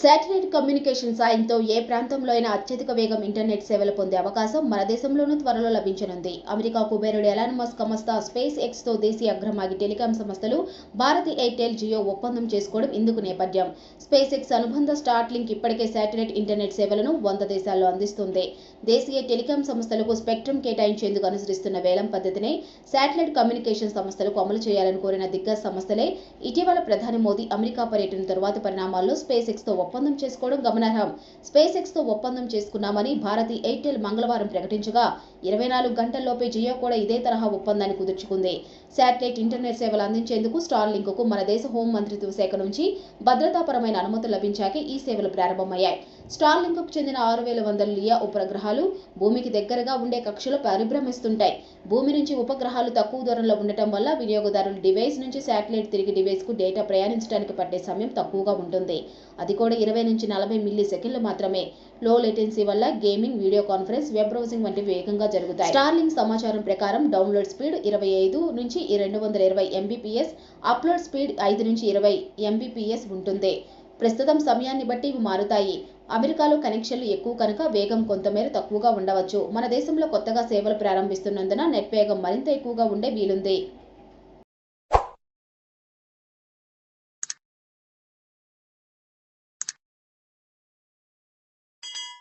Satellite communication సాయంతో ఏ ప్రాంతంలో అయినా అత్యధిక వేగం ఇంటర్నెట్ సేవలు పొందే అవకాశం మన దేశంలోనూ త్వరలో లభించనుంది. అమెరికా కుబేరుడు ఎలాన్ మస్క్ సంస్థ స్పేస్ ఎక్స్తో దేశీయ అగ్రమాగి టెలికాం సంస్థలు భారతి ఎయిర్టెల్ జియో ఒప్పందం చేసుకోవడం ఇందుకు నేపథ్యం. స్పేస్ ఎక్స్ అనుబంధ స్టార్ట్ లింక్ ఇప్పటికే శాటిలైట్ ఇంటర్నెట్ సేవలను వంద దేశాల్లో అందిస్తుంది. దేశీయ టెలికాం సంస్థలకు స్పెక్ట్రమ్ కేటాయించేందుకు అనుసరిస్తున్న వేలం పద్ధతినే శాటిలైట్ కమ్యూనికేషన్ సంస్థలకు అమలు చేయాలని కోరిన దిగ్గజ సంస్థలే ఇటీవల ప్రధాని మోదీ అమెరికా పర్యటన తరువాత పరిణామాల్లో స్పేస్ ఎక్స్తో ఒప్పందం చేసుకోవడం గమనార్హం. స్పేస్ ఎక్స్తో ఒప్పందం చేసుకున్నామని భారతి ఎయిర్టెల్ మంగళవారం ప్రకటించగా ఇరవై నాలుగు గంటల్లోపే జియో కూడా ఇదే తరహా ఒప్పందాన్ని కుదుర్చుకుంది. శాటిలైట్ ఇంటర్నెట్ సేవలు అందించేందుకు స్టార్ లింకుకు మన దేశ హోం మంత్రిత్వ శాఖ నుంచి భద్రతాపరమైన అనుమతులు లభించాకే ఈ సేవలు ప్రారంభమయ్యాయి. స్టార్ లింకుకు చెందిన ఆరు వేల వందల లియా ఉపగ్రహాలు భూమికి దగ్గరగా ఉండే కక్షలో పరిభ్రమిస్తుంటాయి. భూమి నుంచి ఉపగ్రహాలు తక్కువ దూరంలో ఉండటం వల్ల వినియోగదారుల డివైస్ నుంచి శాటిలైట్ తిరిగి డివైస్కు డేటా ప్రయాణించడానికి పట్టే సమయం తక్కువగా ఉంటుంది. అది కూడా ఇరవై నుంచి నలభై మిల్లీ సెకండ్లు మాత్రమే. లో లేటెన్సీ వల్ల gaming video conference web browsing వంటి వేగంగా జరుగుతాయి. స్టార్లింగ్ సమాచారం ప్రకారం డౌన్లోడ్ స్పీడ్ ఇరవై ఐదు నుంచి రెండు వందల ఇరవై ఎంబీపీఎస్ అప్లోడ్ స్పీడ్ ఐదు నుంచి ఇరవై ఎంబీపీఎస్ ఉంటుంది. ప్రస్తుతం సమయాన్ని బట్టి ఇవి మారుతాయి. అమెరికాలో కనెక్షన్లు ఎక్కువ కనుక వేగం కొంతమేర తక్కువగా ఉండవచ్చు. మన దేశంలో కొత్తగా సేవలు ప్రారంభిస్తున్నందున నెట్ వేగం మరింత ఎక్కువగా ఉండే వీలుంది.